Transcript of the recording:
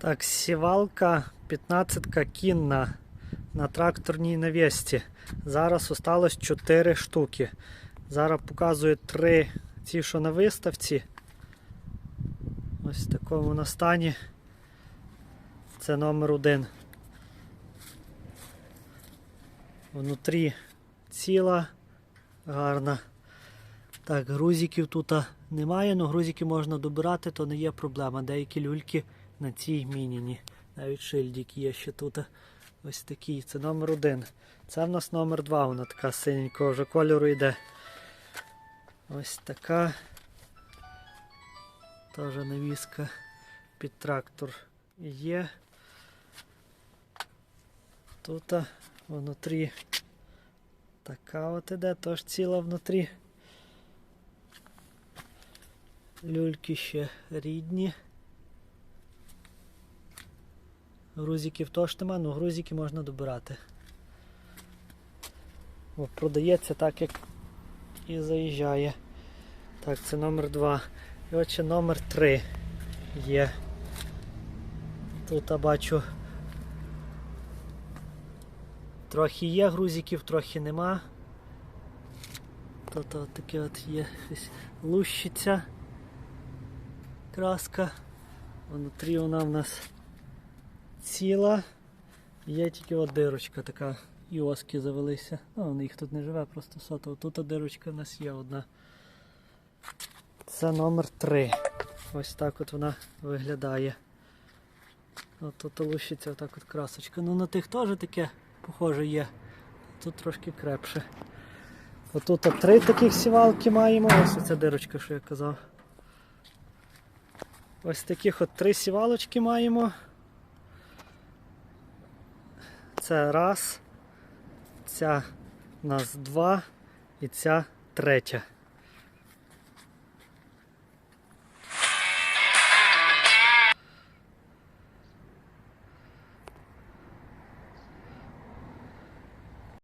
Так, сівалка 15 кінна на тракторній навісті. Зараз осталось 4 штуки. Зараз показую 3 ті, що на виставці. Ось в такому на стані. Це номер один. Внутрі ціла, гарна. Так, грузиків тут немає, але грузики можна добирати, то не є проблема. Деякі люльки на цій мініні. Навіть шильдик є ще тут. Ось такий. Це номер один. Це в нас номер два, вона така синенького вже кольору йде. Ось така. Теж навіска під трактор є. Тут внутрі така от іде, теж ціла внутрі. Люльки ще рідні. Грузиків теж нема, але грузики можна добирати. О, продається так, як і заїжджає. Так, це номер 2. І от ще номер 3 є. Тут я бачу трохи є грузиків, трохи нема. Тут от таке от є щось лущиться краска. Внутрі вона в нас ціла. Є тільки от дирочка така. І оски завелися. Ну, їх тут не живе, просто сотово. Тут дирочка в нас є одна. Це номер 3. Ось так от вона виглядає. От тут лущиться отак от красочка. Ну на тих теж таке похоже є. Тут трошки крепше. Отут от три таких сівалки маємо. Ось оця дирочка, що я казав. Ось таких от три сівалочки маємо. Це раз, ця у нас два і ця третя.